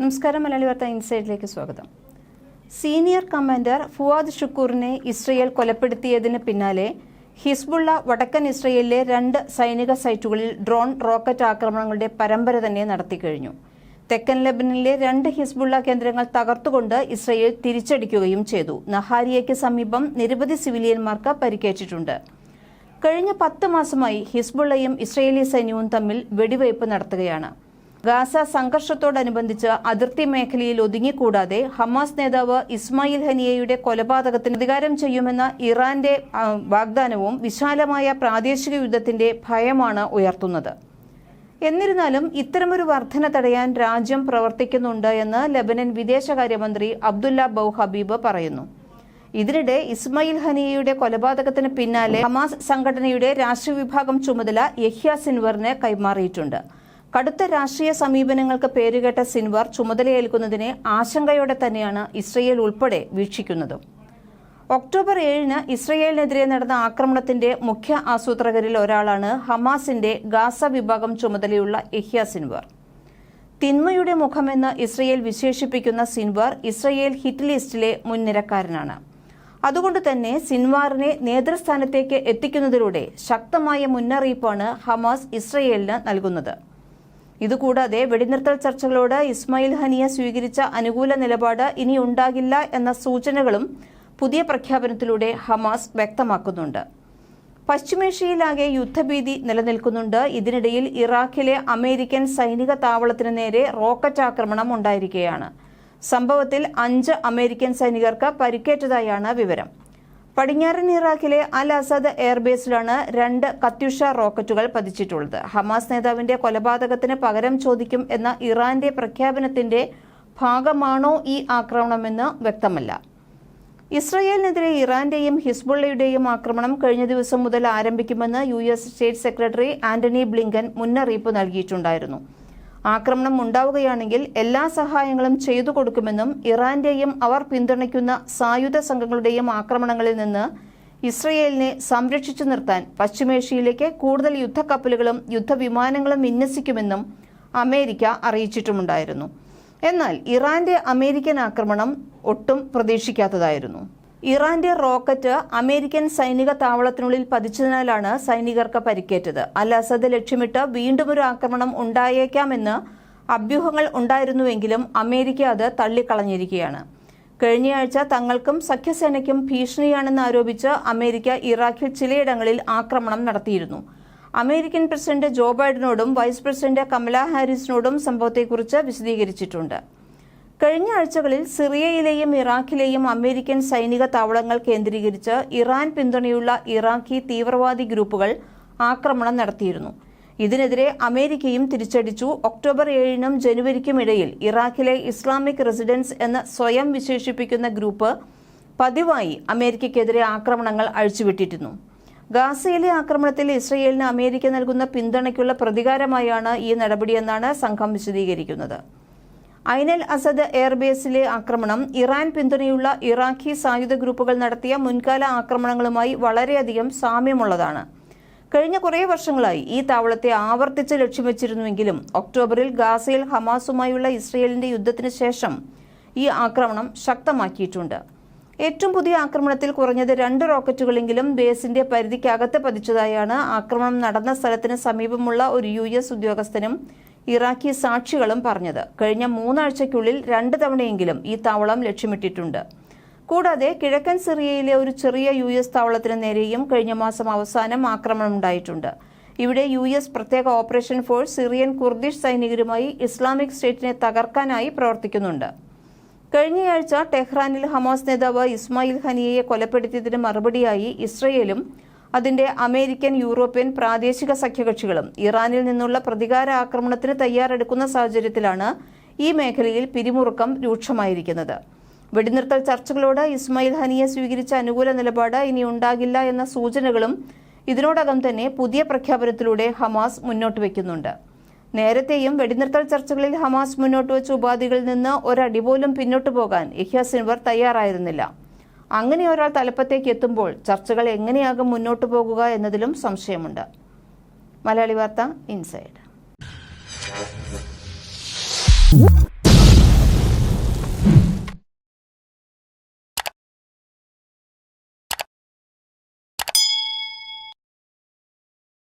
നമസ്കാരം മലയാളി വാർത്ത ഇൻസൈഡിലേക്ക് സ്വാഗതം. സീനിയർ കമാൻഡർ ഫുവാദ് ഷുക്കൂറിനെ ഇസ്രയേൽ കൊലപ്പെടുത്തിയതിന് പിന്നാലെ ഹിസ്ബുള്ള വടക്കൻ ഇസ്രയേലിലെ രണ്ട് സൈനിക സൈറ്റുകളിൽ ഡ്രോൺ റോക്കറ്റ് ആക്രമണങ്ങളുടെ പരമ്പര തന്നെ നടത്തിക്കഴിഞ്ഞു തെക്കൻ ലെബനനിലെ രണ്ട് ഹിസ്ബുള്ള കേന്ദ്രങ്ങൾ തകർത്തുകൊണ്ട് ഇസ്രയേൽ തിരിച്ചടിക്കുകയും ചെയ്തു. നഹാരിയയ്ക്ക് സമീപം നിരവധി സിവിലിയന്മാർക്ക് പരിക്കേറ്റിട്ടുണ്ട്. കഴിഞ്ഞ പത്ത് മാസമായി ഹിസ്ബുള്ളയും ഇസ്രയേലി സൈന്യവും തമ്മിൽ വെടിവയ്പ് നടത്തുകയാണ്. ഗാസ സംഘർഷത്തോടനുബന്ധിച്ച് അതിർത്തി മേഖലയിൽ ഒതുങ്ങിക്കൂടാതെ ഹമാസ് നേതാവ് ഇസ്മായിൽ ഹനിയയുടെ കൊലപാതകത്തിന് പ്രതികാരം ചെയ്യുമെന്ന ഇറാന്റെ വാഗ്ദാനവും വിശാലമായ പ്രാദേശിക യുദ്ധത്തിന്റെ ഭയമാണ് ഉയർത്തുന്നത്. എന്നിരുന്നാലും ഇത്തരമൊരു വർധന തടയാൻ രാജ്യം പ്രവർത്തിക്കുന്നുണ്ട് എന്ന് ലബനൻ വിദേശകാര്യമന്ത്രി അബ്ദുല്ല ബൌ ഹബീബ് പറയുന്നു. ഇതിനിടെ ഇസ്മായിൽ ഹനിയയുടെ കൊലപാതകത്തിന് പിന്നാലെ ഹമാസ് സംഘടനയുടെ രാഷ്ട്രീയ വിഭാഗം ചുമതല യഹ്യ സിൻവറിന് കൈമാറിയിട്ടുണ്ട്. കടുത്ത രാഷ്ട്രീയ സമീപനങ്ങൾക്ക് പേരുകേട്ട സിൻവർ ചുമതലയേൽക്കുന്നതിനെ ആശങ്കയോടെ തന്നെയാണ് ഇസ്രയേൽ ഉൾപ്പെടെ വീക്ഷിക്കുന്നത്. ഒക്ടോബർ ഏഴിന് ഇസ്രയേലിനെതിരെ നടന്ന ആക്രമണത്തിന്റെ മുഖ്യ ആസൂത്രകരിൽ ഒരാളാണ് ഹമാസിന്റെ ഗാസ വിഭാഗം ചുമതലയുള്ള എഹ്യ സിൻവർ. തിന്മയുടെ മുഖമെന്ന് ഇസ്രയേൽ വിശേഷിപ്പിക്കുന്ന സിൻവാർ ഇസ്രയേൽ ഹിറ്റ് ലിസ്റ്റിലെ മുൻനിരക്കാരനാണ്. അതുകൊണ്ട് തന്നെ സിൻവാറിനെ നേതൃസ്ഥാനത്തേക്ക് എത്തിക്കുന്നതിലൂടെ ശക്തമായ മുന്നറിയിപ്പാണ് ഹമാസ് ഇസ്രയേലിന് നൽകുന്നത്. ഇതുകൂടാതെ വെടിനിർത്തൽ ചർച്ചകളോട് ഇസ്മായിൽ ഹനിയ സ്വീകരിച്ച അനുകൂല നിലപാട് ഇനി ഉണ്ടാകില്ല എന്ന സൂചനകളും പുതിയ പ്രഖ്യാപനത്തിലൂടെ ഹമാസ് വ്യക്തമാക്കുന്നുണ്ട്. പശ്ചിമേഷ്യയിലാകെ യുദ്ധഭീതി നിലനിൽക്കുന്നുണ്ട്. ഇതിനിടയിൽ ഇറാഖിലെ അമേരിക്കൻ സൈനിക താവളത്തിന് നേരെ റോക്കറ്റ് ആക്രമണം ഉണ്ടായിരിക്കുകയാണ്. സംഭവത്തിൽ അഞ്ച് അമേരിക്കൻ സൈനികർക്ക് പരിക്കേറ്റതായാണ് വിവരം. പടിഞ്ഞാറൻ ഇറാഖിലെ അൽ അസദ് എയർബേസിലാണ് രണ്ട് കത്യുഷ റോക്കറ്റുകൾ പതിച്ചിട്ടുള്ളത്. ഹമാസ് നേതാവിന്റെ കൊലപാതകത്തിന് പകരം ചോദിക്കും എന്ന ഇറാന്റെ പ്രഖ്യാപനത്തിന്റെ ഭാഗമാണോ ഈ ആക്രമണമെന്ന് വ്യക്തമല്ല. ഇസ്രയേലിനെതിരെ ഇറാന്റെയും ഹിസ്ബുള്ളയുടെയും ആക്രമണം കഴിഞ്ഞ ദിവസം മുതൽ ആരംഭിക്കുമെന്ന് U S state secretary Antony Blinken മുന്നറിയിപ്പ് നൽകിയിട്ടുണ്ടായിരുന്നു. ആക്രമണം ഉണ്ടാവുകയാണെങ്കിൽ എല്ലാ സഹായങ്ങളും ചെയ്തു കൊടുക്കുമെന്നും ഇറാന്റെയും അവർ പിന്തുണയ്ക്കുന്ന സായുധ സംഘങ്ങളുടെയും ആക്രമണങ്ങളിൽ നിന്ന് ഇസ്രയേലിനെ സംരക്ഷിച്ചു നിർത്താൻ പശ്ചിമേഷ്യയിലേക്ക് കൂടുതൽ യുദ്ധക്കപ്പലുകളും യുദ്ധവിമാനങ്ങളും വിന്യസിക്കുമെന്നും അമേരിക്ക അറിയിച്ചിട്ടുമുണ്ടായിരുന്നു. എന്നാൽ ഇറാന്റെ അമേരിക്കൻ ആക്രമണം ഒട്ടും പ്രതീക്ഷിക്കാത്തതായിരുന്നു. ഇറാന്റെ റോക്കറ്റ് അമേരിക്കൻ സൈനിക താവളത്തിനുള്ളിൽ പതിച്ചതിനാലാണ് സൈനികർക്ക് പരിക്കേറ്റത്. അൽ അസദ് ലക്ഷ്യമിട്ട് വീണ്ടും ഒരു ആക്രമണം ഉണ്ടായേക്കാമെന്ന് അഭ്യൂഹങ്ങൾ ഉണ്ടായിരുന്നുവെങ്കിലും അമേരിക്ക അത് തള്ളിക്കളഞ്ഞിരിക്കുകയാണ്. കഴിഞ്ഞയാഴ്ച തങ്ങൾക്കും സഖ്യസേനയ്ക്കും ഭീഷണിയാണെന്ന് ആരോപിച്ച് അമേരിക്ക ഇറാഖിൽ ചിലയിടങ്ങളിൽ ആക്രമണം നടത്തിയിരുന്നു. അമേരിക്കൻ പ്രസിഡന്റ് ജോ ബൈഡനോടും വൈസ് പ്രസിഡന്റ് കമലാ ഹാരിസിനോടും സംഭവത്തെക്കുറിച്ച് വിശദീകരിച്ചിട്ടുണ്ട്. കഴിഞ്ഞ ആഴ്ചകളിൽ സിറിയയിലെയും ഇറാഖിലെയും അമേരിക്കൻ സൈനിക താവളങ്ങൾ കേന്ദ്രീകരിച്ച് ഇറാൻ പിന്തുണയുള്ള ഇറാഖി തീവ്രവാദി ഗ്രൂപ്പുകൾ ആക്രമണം നടത്തിയിരുന്നു. ഇതിനെതിരെ അമേരിക്കയും തിരിച്ചടിച്ചു. ഒക്ടോബർ ഏഴിനും ജനുവരിക്കും ഇടയിൽ ഇറാഖിലെ ഇസ്ലാമിക് റെസിഡൻസ് എന്ന് സ്വയം വിശേഷിപ്പിക്കുന്ന ഗ്രൂപ്പ് പതിവായി അമേരിക്കയ്ക്കെതിരെ ആക്രമണങ്ങൾ അഴിച്ചുവിട്ടിരുന്നു. ഗാസയിലെ ആക്രമണത്തിൽ ഇസ്രയേലിന് അമേരിക്ക നൽകുന്ന പിന്തുണയ്ക്കുള്ള പ്രതികാരമായാണ് ഈ നടപടിയെന്നാണ് സംഘം വിശദീകരിക്കുന്നത്. ഐനൽ അസദ് എയർബേസിലെ ആക്രമണം ഇറാൻ പിന്തുണയുള്ള ഇറാഖി സായുധ ഗ്രൂപ്പുകൾ നടത്തിയ മുൻകാല ആക്രമണങ്ങളുമായി വളരെയധികം സാമ്യമുള്ളതാണ്. കഴിഞ്ഞ കുറേ വർഷങ്ങളായി ഈ താവളത്തെ ആവർത്തിച്ച് ലക്ഷ്യം വെച്ചിരുന്നുവെങ്കിലും ഒക്ടോബറിൽ ഗാസയിൽ ഹമാസുമായുള്ള ഇസ്രയേലിന്റെ യുദ്ധത്തിന് ശേഷം ഈ ആക്രമണം ശക്തമാക്കിയിട്ടുണ്ട്. ഏറ്റവും പുതിയ ആക്രമണത്തിൽ കുറഞ്ഞത് രണ്ട് റോക്കറ്റുകളെങ്കിലും ബേസിന്റെ പരിധിക്കകത്ത് പതിച്ചതായാണ് ആക്രമണം നടന്ന സ്ഥലത്തിന് സമീപമുള്ള ഒരു യു ഉദ്യോഗസ്ഥനും ഇറാഖി സാക്ഷികളും പറഞ്ഞത്. കഴിഞ്ഞ മൂന്നാഴ്ചയ്ക്കുള്ളിൽ രണ്ട് തവണയെങ്കിലും ഈ താവളം ലക്ഷ്യമിട്ടിട്ടുണ്ട്. കൂടാതെ കിഴക്കൻ സിറിയയിലെ ഒരു ചെറിയ യു എസ് താവളത്തിന് നേരെയും കഴിഞ്ഞ മാസം അവസാനം ആക്രമണം ഉണ്ടായിട്ടുണ്ട്. ഇവിടെ യു എസ് പ്രത്യേക ഓപ്പറേഷൻ ഫോഴ്സ് സിറിയൻ കുർദിഷ് സൈനികരുമായി ഇസ്ലാമിക് സ്റ്റേറ്റിനെ തകർക്കാനായി പ്രവർത്തിക്കുന്നുണ്ട്. കഴിഞ്ഞയാഴ്ച ടെഹ്റാനിൽ ഹമാസ് നേതാവ് ഇസ്മായിൽ ഹനിയയെ കൊലപ്പെടുത്തിയതിന് മറുപടിയായി ഇസ്രയേലും അതിന്റെ അമേരിക്കൻ യൂറോപ്യൻ പ്രാദേശിക സഖ്യകക്ഷികളും ഇറാനിൽ നിന്നുള്ള പ്രതികാര ആക്രമണത്തിന് തയ്യാറെടുക്കുന്ന സാഹചര്യത്തിലാണ് ഈ മേഖലയിൽ പിരിമുറുക്കം രൂക്ഷമായിരിക്കുന്നത്. വെടിനിർത്തൽ ചർച്ചകളോട് ഇസ്മായിൽ ഹനിയെ സ്വീകരിച്ച അനുകൂല നിലപാട് ഇനി ഉണ്ടാകില്ല എന്ന സൂചനകളും ഇതിനോടകം തന്നെ പുതിയ പ്രഖ്യാപനത്തിലൂടെ ഹമാസ് മുന്നോട്ട് വയ്ക്കുന്നുണ്ട് നേരത്തെയും വെടിനിർത്തൽ ചർച്ചകളിൽ ഹമാസ് മുന്നോട്ട് വെച്ച ഉപാധികളിൽ നിന്ന് ഒരടി പോലും പിന്നോട്ടു പോകാൻ സിൻവർ തയ്യാറായിരുന്നില്ല. അങ്ങനെ ഒരാൾ തലപ്പത്തേക്ക് എത്തുമ്പോൾ ചർച്ചകൾ എങ്ങനെയാകും മുന്നോട്ട് പോകുക എന്നതിലും സംശയമുണ്ട്. മലയാളി വാർത്ത ഇൻസൈഡ്.